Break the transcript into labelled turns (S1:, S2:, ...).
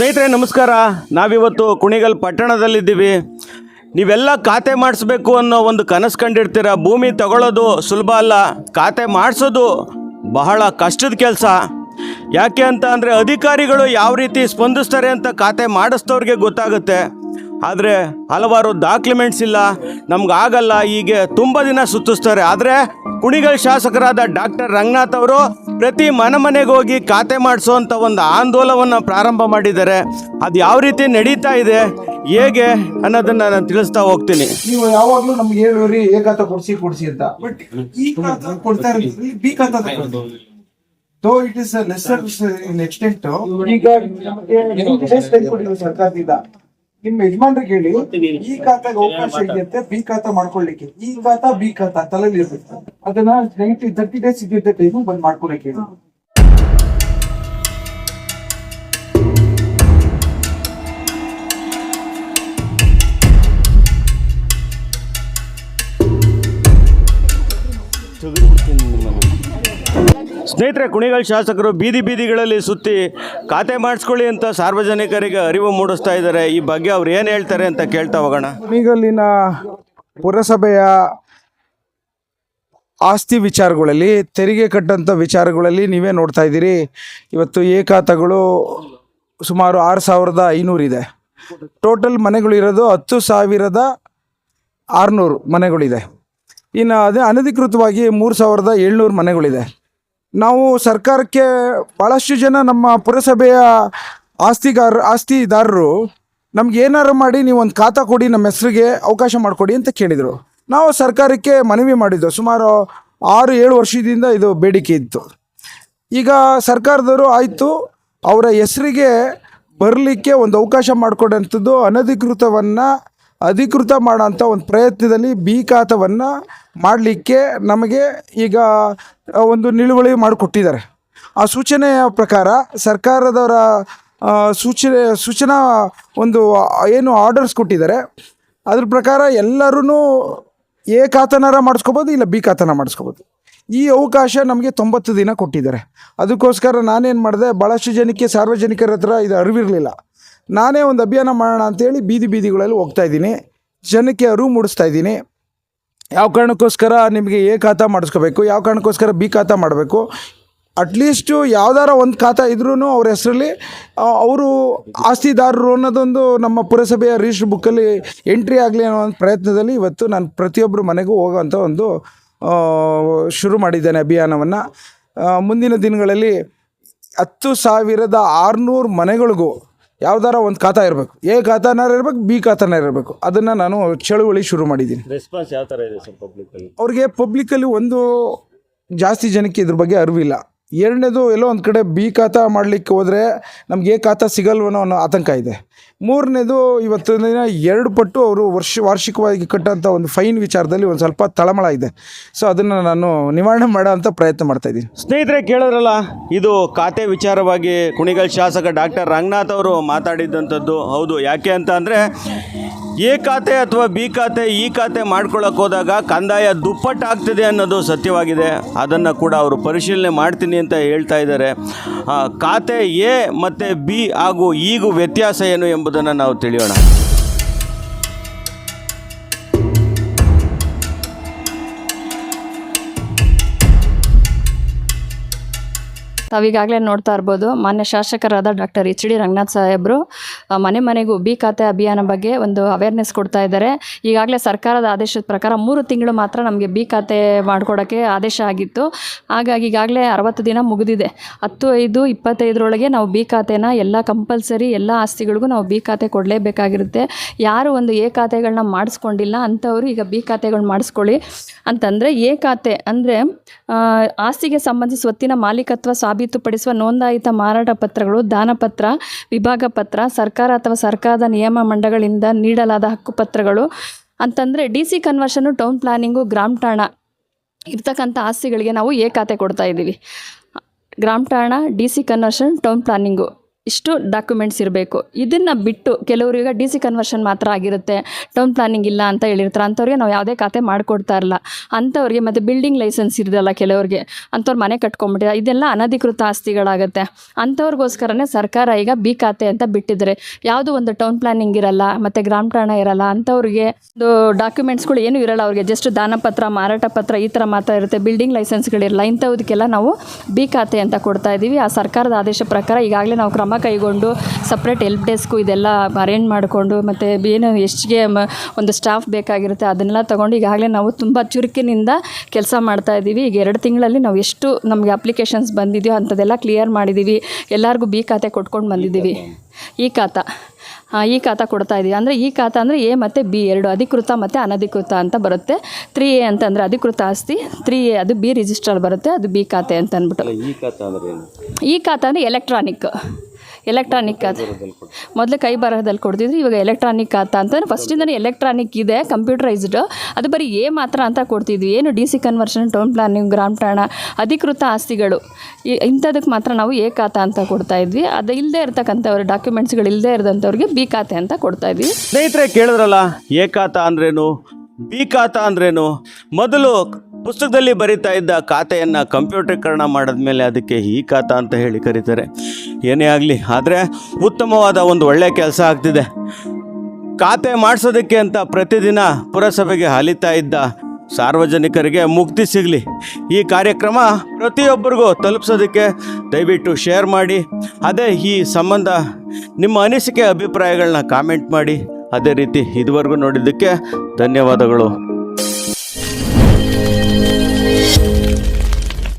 S1: ಸ್ನೇಹಿತರೆ, ನಮಸ್ಕಾರ. ನಾವಿವತ್ತು ಕುಣಿಗಲ್ ಪಟ್ಟಣದಲ್ಲಿದ್ದೀವಿ. ನೀವೆಲ್ಲ ಖಾತೆ ಮಾಡಿಸ್ಬೇಕು ಅನ್ನೋ ಒಂದು ಕನಸು ಕಂಡಿರ್ತೀರ? ಭೂಮಿ ತಗೊಳ್ಳೋದು ಸುಲಭ ಅಲ್ಲ. ಖಾತೆ ಮಾಡಿಸೋದು ಬಹಳ ಕಷ್ಟದ ಕೆಲಸ. ಯಾಕೆ ಅಂತ ಅಂದರೆ, ಅಧಿಕಾರಿಗಳು ಯಾವ ರೀತಿ ಸ್ಪಂದಿಸ್ತಾರೆ ಅಂತ ಖಾತೆ ಮಾಡಿಸ್ತವ್ರಿಗೆ ಗೊತ್ತಾಗುತ್ತೆ. ಆದರೆ ಹಲವಾರು ಡಾಕ್ಯುಮೆಂಟ್ಸ್ ಇಲ್ಲ. ನಮ್ಗೆ ಆಗಲ್ಲ. ಹೀಗೆ ತುಂಬ ದಿನ ಸುತ್ತಿಸ್ತಾರೆ. ಆದರೆ ಕುಣಿಗಲ್ ಶಾಸಕರಾದ ಡಾಕ್ಟರ್ ರಂಗನಾಥ್ ಅವರು ಪ್ರತಿ ಮನೆ ಮನೆಗೆ ಹೋಗಿ ಖಾತೆ ಮಾಡಿಸುವಂಥ ಒಂದು ಆಂದೋಲನವನ್ನು ಪ್ರಾರಂಭ ಮಾಡಿದ್ದಾರೆ. ಅದು ಯಾವ ರೀತಿ ನಡೀತಾ ಇದೆ? ಹೇಗೆ ಅನ್ನೋದನ್ನ ನಾನು ತಿಳಿಸ್ತಾ ಹೋಗ್ತೀನಿ.
S2: ನೀವು ಯಾವಾಗ್ಲೂ ನಮ್ಗೆ ಹೇಳುವ್ರಿ ಏಕಾತ ಖಾತ ಕೊಡ್ಸಿ ಕೊಡ್ಸಿ ಅಂತ. ಬಟ್ ಈ ಖಾತ ಕೊಡ್ತಾ ಇರೋದ್ರಲ್ಲಿ B khata so it is necessary in extent ಈಗ ಸರ್ಕಾರದಿಂದ. ನಿಮ್ ಯಜಮಾನ್ರಿಗೆ ಹೇಳಿ ಈ ಖಾತಾಗ ಅವಕಾಶ ಇದೆಯಂತೆ ಬಿ ಖಾತಾ ಮಾಡ್ಕೊಳ್ಳಿಕ್ಕೆ. ಈ ಖಾತಾ ಬಿ ಖಾತಾ ತಲೆಯಲ್ಲಿ ಇರ್ಬೇಕು ಅದನ್ನ ನೈಂಟಿ ತರ್ಟಿ ಡೇಸ್ ಇದ್ದಿದ್ದ ಟೈಮ್ ಬಂದ್ ಮಾಡ್ಕೊಳಕ್ಕೆ ಹೇಳಿ.
S1: ಸ್ನೇಹಿತರೆ, ಕುಣಿಗಲ್ ಶಾಸಕರು ಬೀದಿ ಬೀದಿಗಳಲ್ಲಿ ಸುತ್ತಿ ಖಾತೆ ಮಾಡಿಸ್ಕೊಳ್ಳಿ ಅಂತ ಸಾರ್ವಜನಿಕರಿಗೆ ಅರಿವು ಮೂಡಿಸ್ತಾ ಇದ್ದಾರೆ. ಈ ಬಗ್ಗೆ ಅವ್ರು ಏನು ಹೇಳ್ತಾರೆ ಅಂತ ಕೇಳ್ತಾ ಹೋಗೋಣ.
S2: ಕುಣಿಗಲ್ಲಿನ ಪುರಸಭೆಯ ಆಸ್ತಿ ವಿಚಾರಗಳಲ್ಲಿ, ತೆರಿಗೆ ಕಟ್ಟಂಥ ವಿಚಾರಗಳಲ್ಲಿ ನೀವೇ ನೋಡ್ತಾ ಇದ್ದೀರಿ. ಇವತ್ತು ಏಕಾತಗಳು ಸುಮಾರು ಆರು ಸಾವಿರದ ಐನೂರಿದೆ ಟೋಟಲ್ ಮನೆಗಳು ಇರೋದು ಹತ್ತು ಸಾವಿರದ ಆರುನೂರು ಮನೆಗಳಿದೆ. ಇನ್ನು ಅದೇ ಅನಧಿಕೃತವಾಗಿ ಮೂರು ಸಾವಿರದ ಏಳ್ನೂರು ಮನೆಗಳಿದೆ. ನಾವು ಸರ್ಕಾರಕ್ಕೆ ಭಾಳಷ್ಟು ಜನ ನಮ್ಮ ಪುರಸಭೆಯ ಆಸ್ತಿಗಾರ, ಆಸ್ತಿದಾರರು, ನಮ್ಗೆ ಏನಾರು ಮಾಡಿ ನೀವು ಒಂದು ಖಾತಾ ಕೊಡಿ, ನಮ್ಮ ಹೆಸರಿಗೆ ಅವಕಾಶ ಮಾಡಿಕೊಡಿ ಅಂತ ಕೇಳಿದರು. ನಾವು ಸರ್ಕಾರಕ್ಕೆ ಮನವಿ ಮಾಡಿದ್ದು, ಸುಮಾರು ಆರು, ಏಳು ವರ್ಷದಿಂದ ಇದು ಬೇಡಿಕೆ ಇತ್ತು. ಈಗ ಸರ್ಕಾರದವರು ಆಯಿತು, ಅವರ ಹೆಸರಿಗೆ ಬರಲಿಕ್ಕೆ ಒಂದು ಅವಕಾಶ ಮಾಡಿಕೊಡೋಂಥದ್ದು ಅನಧಿಕೃತವನ್ನು ಅಧಿಕೃತ ಮಾಡೋಂಥ ಒಂದು ಪ್ರಯತ್ನದಲ್ಲಿ ಬಿ ಖಾತವನ್ನು ಮಾಡಲಿಕ್ಕೆ ನಮಗೆ ಈಗ ಒಂದು ನಿಲುವಳಿ ಮಾಡಿಕೊಟ್ಟಿದ್ದಾರೆ. ಆ ಸೂಚನೆಯ ಪ್ರಕಾರ ಸರ್ಕಾರದವರ ಸೂಚನೆ, ಸೂಚನಾ ಒಂದು, ಏನು ಆರ್ಡರ್ಸ್ ಕೊಟ್ಟಿದ್ದಾರೆ. ಅದ್ರ ಪ್ರಕಾರ ಎಲ್ಲರೂ ಎ ಖಾತನಾರ ಮಾಡಿಸ್ಕೋಬೋದು ಇಲ್ಲ ಬಿ ಖಾತನ ಮಾಡಿಸ್ಕೋಬೋದು. ಈ ಅವಕಾಶ ನಮಗೆ ತೊಂಬತ್ತು ದಿನ ಕೊಟ್ಟಿದ್ದಾರೆ. ಅದಕ್ಕೋಸ್ಕರ ನಾನೇನು ಮಾಡಿದೆ ಭಾಳಷ್ಟು ಜನಕ್ಕೆ ಸಾರ್ವಜನಿಕರ ಹತ್ರ ಇದು ಅರಿವಿರಲಿಲ್ಲ. ನಾನೇ ಒಂದು ಅಭಿಯಾನ ಮಾಡೋಣ ಅಂತೇಳಿ ಬೀದಿ ಬೀದಿಗಳಲ್ಲಿ ಹೋಗ್ತಾ ಇದ್ದೀನಿ. ಜನಕ್ಕೆ ಅರಿವು ಮೂಡಿಸ್ತಾ ಇದ್ದೀನಿ. ಯಾವ ಕಾರಣಕ್ಕೋಸ್ಕರ ನಿಮಗೆ ಎ ಖಾತಾ ಮಾಡಿಸ್ಕೋಬೇಕು, ಯಾವ ಕಾರಣಕ್ಕೋಸ್ಕರ ಬಿ ಖಾತಾ ಮಾಡಬೇಕು ಅಟ್ಲೀಸ್ಟು ಯಾವ್ದಾರ ಒಂದು ಖಾತಾ ಇದ್ರೂ ಅವ್ರ ಹೆಸರಲ್ಲಿ ಅವರು ಆಸ್ತಿದಾರರು ಅನ್ನೋದೊಂದು ನಮ್ಮ ಪುರಸಭೆಯ ರಿಜಿಸ್ಟರ್ ಬುಕ್ಕಲ್ಲಿ ಎಂಟ್ರಿ ಆಗಲಿ ಅನ್ನೋ ಒಂದು ಪ್ರಯತ್ನದಲ್ಲಿ ಇವತ್ತು ನಾನು ಪ್ರತಿಯೊಬ್ಬರು ಮನೆಗೂ ಹೋಗೋವಂಥ ಒಂದು ಶುರು ಮಾಡಿದ್ದೇನೆ ಅಭಿಯಾನವನ್ನು. ಮುಂದಿನ ದಿನಗಳಲ್ಲಿ ಹತ್ತು ಸಾವಿರದ ಆರುನೂರು ಮನೆಗಳಿಗೂ ಯಾವ್ದಾರ ಒಂದು ಖಾತಾ ಇರಬೇಕು. ಎ ಖಾತಾನಾರ ಇರಬೇಕು ಬಿ ಖಾತಾನಾರ ಇರಬೇಕು. ಅದನ್ನು ನಾನು ಚಳುವಳಿ ಶುರು ಮಾಡಿದ್ದೀನಿ.
S1: ರೆಸ್ಪಾನ್ಸ್ ಯಾವ ಥರ ಇದೆ ಸರ್ ಪಬ್ಲಿಕಲ್ಲಿ
S2: ಅವ್ರಿಗೆ ಪಬ್ಲಿಕಲ್ಲಿ ಒಂದು ಜಾಸ್ತಿ ಜನಕ್ಕೆ ಇದ್ರ ಬಗ್ಗೆ ಅರಿವಿಲ್ಲ. ಎರಡನೇದು ಎಲ್ಲೋ ಒಂದು ಕಡೆ ಬಿ ಖಾತ ಮಾಡಲಿಕ್ಕೆ ಹೋದರೆ ನಮ್ಗೆ ಎ ಖಾತಾ ಸಿಗಲ್ವನೋ ಅನ್ನೋ ಆತಂಕ ಇದೆ. ಮೂರನೇದು ಇವತ್ತಿನ ದಿನ ಎರಡು ಪಟ್ಟು ಅವರು ವರ್ಷ ವಾರ್ಷಿಕವಾಗಿ ಕಟ್ಟೋಂಥ ಒಂದು ಫೈನ್ ವಿಚಾರದಲ್ಲಿ ಒಂದು ಸ್ವಲ್ಪ ತಳಮಳ ಇದೆ. ಸೊ ಅದನ್ನು ನಾನು ನಿವಾರಣೆ ಮಾಡೋ ಅಂತ ಪ್ರಯತ್ನ ಮಾಡ್ತಾಯಿದ್ದೀನಿ
S1: ಸ್ನೇಹಿತರೆ ಕೇಳಿದ್ರಲ್ಲ, ಇದು ಖಾತೆ ವಿಚಾರವಾಗಿ ಕುಣಿಗಲ್ ಶಾಸಕ ಡಾಕ್ಟರ್ ರಂಗನಾಥ್ ಅವರು ಮಾತಾಡಿದ್ದಂಥದ್ದು ಹೌದು. ಯಾಕೆ ಅಂತ ಅಂದರೆ, ಎ ಖಾತೆ ಅಥವಾ ಬಿ ಖಾತೆ ಈ ಖಾತೆ ಮಾಡ್ಕೊಳ್ಳೋಕೆ ಹೋದಾಗ ಕಂದಾಯ ದುಪ್ಪಟ್ಟಾಗ್ತಿದೆ ಅನ್ನೋದು ಸತ್ಯವಾಗಿದೆ. ಅದನ್ನು ಕೂಡ ಅವರು ಪರಿಶೀಲನೆ ಮಾಡ್ತೀನಿ ಅಂತ ಹೇಳ್ತಾ ಇದ್ದಾರೆ. ಖಾತೆ ಎ ಮತ್ತು ಬಿ ಹಾಗೂ ಈಗೂ ವ್ಯತ್ಯಾಸ ಏನು ಎಂಬುದನ್ನು ನಾವು ತಿಳಿಯೋಣ.
S3: ತಾವೀಗಾಗಲೇ ನೋಡ್ತಾ ಇರ್ಬೋದು, ಮಾನ್ಯ ಶಾಸಕರಾದ ಡಾಕ್ಟರ್ ಎಚ್ ಡಿ ರಂಗನಾಥ್ ಸಾಹೇಬರು ಮನೆ ಮನೆಗೂ ಬಿ ಖಾತೆ ಅಭಿಯಾನ ಬಗ್ಗೆ ಒಂದು ಅವೇರ್ನೆಸ್ ಕೊಡ್ತಾ ಇದ್ದಾರೆ. ಈಗಾಗಲೇ ಸರ್ಕಾರದ ಆದೇಶದ ಪ್ರಕಾರ ಮೂರು ತಿಂಗಳು ಮಾತ್ರ ನಮಗೆ ಬಿ ಖಾತೆ ಮಾಡ್ಕೊಡೋಕ್ಕೆ ಆದೇಶ ಆಗಿತ್ತು. ಹಾಗಾಗಿ ಈಗಾಗಲೇ ಅರವತ್ತು ದಿನ ಮುಗಿದಿದೆ. ಹತ್ತು ಐದು ಇಪ್ಪತ್ತೈದರೊಳಗೆ ನಾವು ಬಿ ಖಾತೆನ ಎಲ್ಲ ಕಂಪಲ್ಸರಿ ಎಲ್ಲ ಆಸ್ತಿಗಳಿಗೂ ನಾವು ಬಿ ಖಾತೆ ಕೊಡಲೇಬೇಕಾಗಿರುತ್ತೆ. ಯಾರು ಒಂದು ಎ ಖಾತೆಗಳನ್ನ ಮಾಡಿಸ್ಕೊಂಡಿಲ್ಲ, ಅಂಥವರು ಈಗ ಬಿ ಖಾತೆಗಳನ್ನ ಮಾಡಿಸ್ಕೊಳ್ಳಿ. ಅಂತಂದರೆ ಎ ಖಾತೆ ಅಂದರೆ ಆಸ್ತಿಗೆ ಸಂಬಂಧಿಸಿ ಸ್ವತ್ತಿನ ಮಾಲೀಕತ್ವ ಸಾಬೀತುಪಡಿಸುವ ನೋಂದಾಯಿತ ಮಾರಾಟ ಪತ್ರಗಳು ದಾನಪತ್ರ ವಿಭಾಗ ಪತ್ರ, ಸರ್ಕಾರ ಅಥವಾ ಸರ್ಕಾರದ ನಿಯಮ ಮಂಡಗಳಿಂದ ನೀಡಲಾದ ಹಕ್ಕುಪತ್ರಗಳು ಅಂತಂದರೆ D C conversion town planning ಗ್ರಾಮ ಠಾಣ ಇರ್ತಕ್ಕಂಥ ಆಸ್ತಿಗಳಿಗೆ ನಾವು ಎ ಖಾತೆ ಕೊಡ್ತಾ ಇದ್ದೀವಿ. ಗ್ರಾಮ ಠಾಣ, D C conversion town planning ಇಷ್ಟು ಡಾಕ್ಯುಮೆಂಟ್ಸ್ ಇರಬೇಕು. ಇದನ್ನು ಬಿಟ್ಟು ಕೆಲವರಿಗೆ ಡಿ ಸಿ ಕನ್ವರ್ಷನ್ ಮಾತ್ರ ಆಗಿರುತ್ತೆ. ಟೌನ್ ಪ್ಲಾನಿಂಗ್ ಇಲ್ಲ ಅಂತ ಹೇಳಿರ್ತಾರೆ. ಅಂಥವ್ರಿಗೆ ನಾವು ಯಾವುದೇ ಖಾತೆ ಮಾಡಿಕೊಡ್ತಾ ಇರಲ್ಲ ಅಂಥವ್ರಿಗೆ ಮತ್ತು ಬಿಲ್ಡಿಂಗ್ ಲೈಸೆನ್ಸ್ ಇರೋದಲ್ಲ ಕೆಲವ್ರಿಗೆ, ಅಂಥವ್ರು ಮನೆ ಕಟ್ಕೊಂಡ್ಬಿಟ್ಟಿದ್ದಾರೆ. ಇದೆಲ್ಲ ಅನಧಿಕೃತ ಆಸ್ತಿಗಳಾಗುತ್ತೆ. ಅಂಥವ್ರಿಗೋಸ್ಕರನೇ ಸರ್ಕಾರ ಈಗ ಬಿ ಖಾತೆ ಅಂತ ಬಿಟ್ಟಿದ್ದಾರೆ. ಯಾವುದು ಒಂದು ಟೌನ್ ಪ್ಲಾನಿಂಗ್ ಇರಲ್ಲ, ಮತ್ತು ಗ್ರಾಮ ಠಾಣ ಇರಲ್ಲ, ಅಂಥವ್ರಿಗೆ ಒಂದು ಡಾಕ್ಯುಮೆಂಟ್ಸ್ಗಳು ಏನೂ ಇರಲ್ಲ ಅವ್ರಿಗೆ. ಜಸ್ಟ್ ದಾನಪತ್ರ ಮಾರಾಟ ಪತ್ರ ಈ ಥರ ಮಾತ್ರ ಇರುತ್ತೆ. ಬಿಲ್ಡಿಂಗ್ ಲೈಸೆನ್ಸ್ಗಳಿರಲ್ಲ ಇಂಥವುದಕ್ಕೆಲ್ಲ ನಾವು ಬಿ ಖಾತೆ ಅಂತ ಕೊಡ್ತಾ ಇದ್ದೀವಿ ಆ ಸರ್ಕಾರದ ಆದೇಶ ಪ್ರಕಾರ ಈಗಾಗಲೇ ನಾವು ಕ್ರಮ ಕೈಗೊಂಡು ಸಪ್ರೇಟ್ ಹೆಲ್ಪ್ ಡೆಸ್ಕು ಇದೆಲ್ಲ ಅರೇಂಜ್ ಮಾಡಿಕೊಂಡು ಮತ್ತು ಏನು ಎಷ್ಟಿಗೆ ಒಂದು ಸ್ಟಾಫ್ ಬೇಕಾಗಿರುತ್ತೆ ಅದನ್ನೆಲ್ಲ ತೊಗೊಂಡು ಈಗಾಗಲೇ ನಾವು ತುಂಬ ಚುರುಕಿನಿಂದ ಕೆಲಸ ಮಾಡ್ತಾ ಇದ್ದೀವಿ. ಈಗ ಎರಡು ತಿಂಗಳಲ್ಲಿ ನಾವು ಎಷ್ಟು ನಮಗೆ ಅಪ್ಲಿಕೇಶನ್ಸ್ ಬಂದಿದೆಯೋ ಅಂಥದ್ದೆಲ್ಲ ಕ್ಲಿಯರ್ ಮಾಡಿದ್ದೀವಿ. ಎಲ್ಲರಿಗೂ ಬಿ ಖಾತೆ ಕೊಟ್ಕೊಂಡು ಬಂದಿದ್ದೀವಿ. ಈ ಖಾತ. ಹಾಂ ಈ ಖಾತ ಕೊಡ್ತಾ ಇದ್ದೀವಿ ಅಂದರೆ ಈ ಖಾತ ಅಂದರೆ ಎ ಮತ್ತು ಬಿ ಎರಡು ಅಧಿಕೃತ ಮತ್ತು ಅನಧಿಕೃತ ಅಂತ ಬರುತ್ತೆ. ತ್ರೀ ಎ ಅಂತಂದರೆ ಅಧಿಕೃತ ಆಸ್ತಿ ತ್ರೀ ಎ ಅದು ಬಿ ರಿಜಿಸ್ಟರ್ ಬರುತ್ತೆ ಅದು ಬಿ ಖಾತೆ ಅಂತ ಅಂದ್ಬಿಟ್ಟು.
S1: ಈ ಖಾತಾ ಅಂದರೆ
S3: ಎಲೆಕ್ಟ್ರಾನಿಕ್ ಎಲೆಕ್ಟ್ರಾನಿಕ್ ಅದು ಮೊದಲು ಕೈ ಬರಹದಲ್ಲಿ ಕೊಡ್ತಿದ್ರು, ಇವಾಗ ಎಲೆಕ್ಟ್ರಾನಿಕ್ ಆತ ಅಂತಂದ್ರೆ ಫಸ್ಟಿಂದನೇ ಎಲೆಕ್ಟ್ರಾನಿಕ್ ಇದೆ ಕಂಪ್ಯೂಟರೈಸ್ಡ್ ಅದು ಬರೀ ಎ ಮಾತ್ರ ಅಂತ ಕೊಡ್ತಿದ್ವಿ. ಏನು D C conversion town planning ಗ್ರಾಮ ಠಾಣ ಅಧಿಕೃತ ಆಸ್ತಿಗಳು. ಇಂಥದಕ್ಕೆ ಮಾತ್ರ ನಾವು ಎ ಖಾತಾ ಅಂತ ಕೊಡ್ತಾ ಇದ್ವಿ. ಅದು ಇಲ್ಲದೆ ಇರ್ತಕ್ಕಂಥವ್ರು ಡಾಕ್ಯುಮೆಂಟ್ಸ್ಗಳು ಇಲ್ಲದೆ ಇರೋದಂಥವ್ರಿಗೆ ಬಿ ಖಾತೆ ಅಂತ ಕೊಡ್ತಾ ಇದ್ವಿ.
S1: ಸ್ನೇಹಿತರೆ ಕೇಳಿದ್ರಲ್ಲ ಎ ಖಾತಾ ಅಂದ್ರೇನು ಬಿ ಖಾತಾ ಅಂದ್ರೇನು? ಮೊದಲು ಪುಸ್ತಕದಲ್ಲಿ ಬರಿತಾ ಇದ್ದ ಖಾತೆಯನ್ನು ಕಂಪ್ಯೂಟರೀಕರಣ ಮಾಡಿದ್ಮೇಲೆ ಅದಕ್ಕೆ ಈ ಖಾತಾ ಅಂತ ಹೇಳಿ ಕರೀತಾರೆ. ಏನೇ ಆಗಲಿ, ಆದರೆ ಉತ್ತಮವಾದ ಒಂದು ಒಳ್ಳೆಯ ಕೆಲಸ ಆಗ್ತಿದೆ. ಖಾತೆ ಮಾಡಿಸೋದಕ್ಕೆ ಅಂತ ಪ್ರತಿದಿನ ಪುರಸಭೆಗೆ ಅಲಿತಾ ಇದ್ದ ಸಾರ್ವಜನಿಕರಿಗೆ ಮುಕ್ತಿ ಸಿಗಲಿ. ಈ ಕಾರ್ಯಕ್ರಮ ಪ್ರತಿಯೊಬ್ಬರಿಗೂ ತಲುಪಿಸೋದಕ್ಕೆ ದಯವಿಟ್ಟು ಶೇರ್ ಮಾಡಿ. ಅದೇ ಈ ಸಂಬಂಧ ನಿಮ್ಮ ಅನಿಸಿಕೆ ಅಭಿಪ್ರಾಯಗಳನ್ನ ಕಾಮೆಂಟ್ ಮಾಡಿ. ಅದೇ ರೀತಿ ಇದುವರೆಗೂ ನೋಡಿದ್ದಕ್ಕೆ ಧನ್ಯವಾದಗಳು.